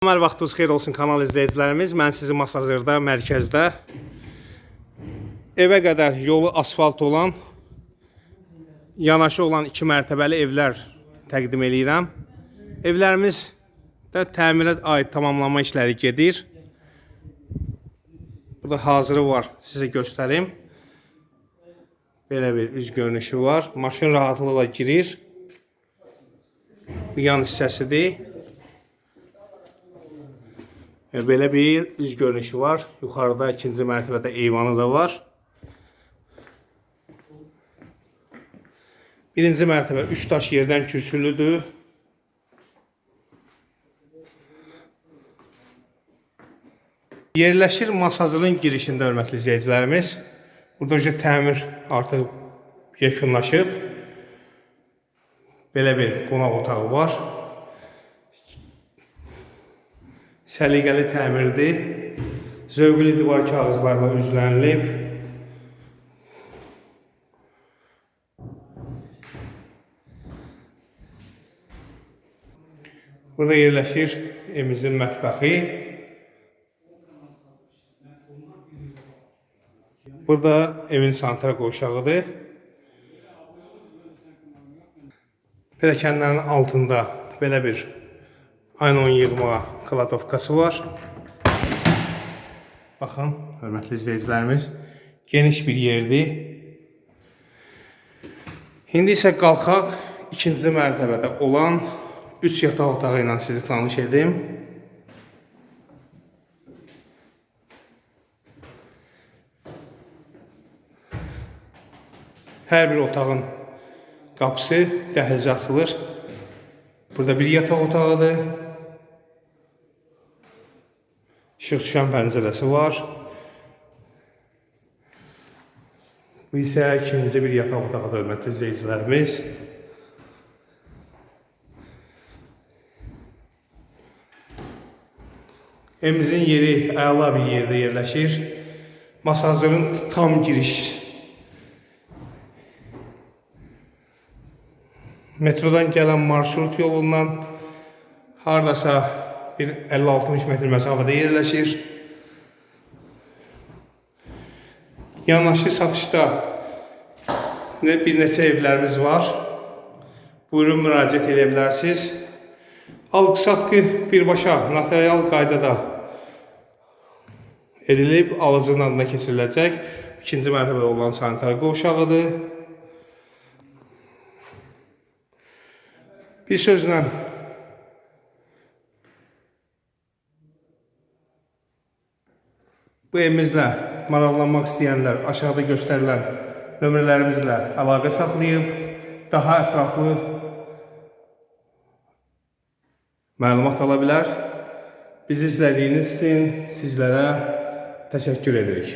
Əməl vaxtınız xeyir olsun kanal izləyicilərimiz. Mən sizi Masazırda, mərkəzdə evə qədər yolu asfalt olan, yanaşı olan iki mərtəbəli evlər təqdim eləyirəm. Evlərimiz də təmirət aid tamamlanma işləri gedir. Burada hazırı var, sizə göstərim. Belə bir üz görünüşü var. Maşın rahatlıqla girir. Bu yan hissəsidir. E, belə bir üz görünüşü var. Yuxarıda ikinci mərtəbədə eyvanı da var. Birinci mərtəbə 3 daş yerdən kürsülüdür. Yerləşir masajının girişində hörmətli izləyicilərimiz. Burada işte təmir artıq yekunlaşıb. Belə bir qonaq otağı var. Səliqəli təmirdir. Zövqlü divar kağızlarla üzlənilib. Burada yerləşir evimizin mətbəxi. Burada evin santral qoşağıdır. Pilləkənlərin altında belə bir aynon yığma kladovkası var. Baxın, hörmətli izləyicilərimiz, geniş bir yerdir. İndi isə qalxaq ikinci mərtəbədə olan 3 yataq otağı ilə sizi tanış edim. Hər bir otağın qapısı dəhlizə açılır. Burada bir yataq otağıdır. İşıq düşən pəncərəsi var. Bu isə ikinci bir yataq otağıdır, hörmətli izləyicilərimiz. Evimizin yeri əla bir yerdə yerləşir. Masajların tam giriş metrodan gələn marşrut yolundan hardasa bir 50-60 metr məsafədə yerləşir. Yanaşı satışda bir neçə evlərimiz var. Buyurun müraciət edə bilərsiniz. Alqı-satqı birbaşa notarial qaydada edilib alıcının adına keçiriləcək. İkinci mərtəbədə olan sanitar qovşağıdır. Bir sözlə bu evimizlə maraqlanmaq istəyənlər aşağıda göstərilən nömrələrimizlə əlaqə saxlayıb daha ətraflı məlumat ala bilər. Bizi izlədiyiniz üçün sizlərə təşəkkür edirik.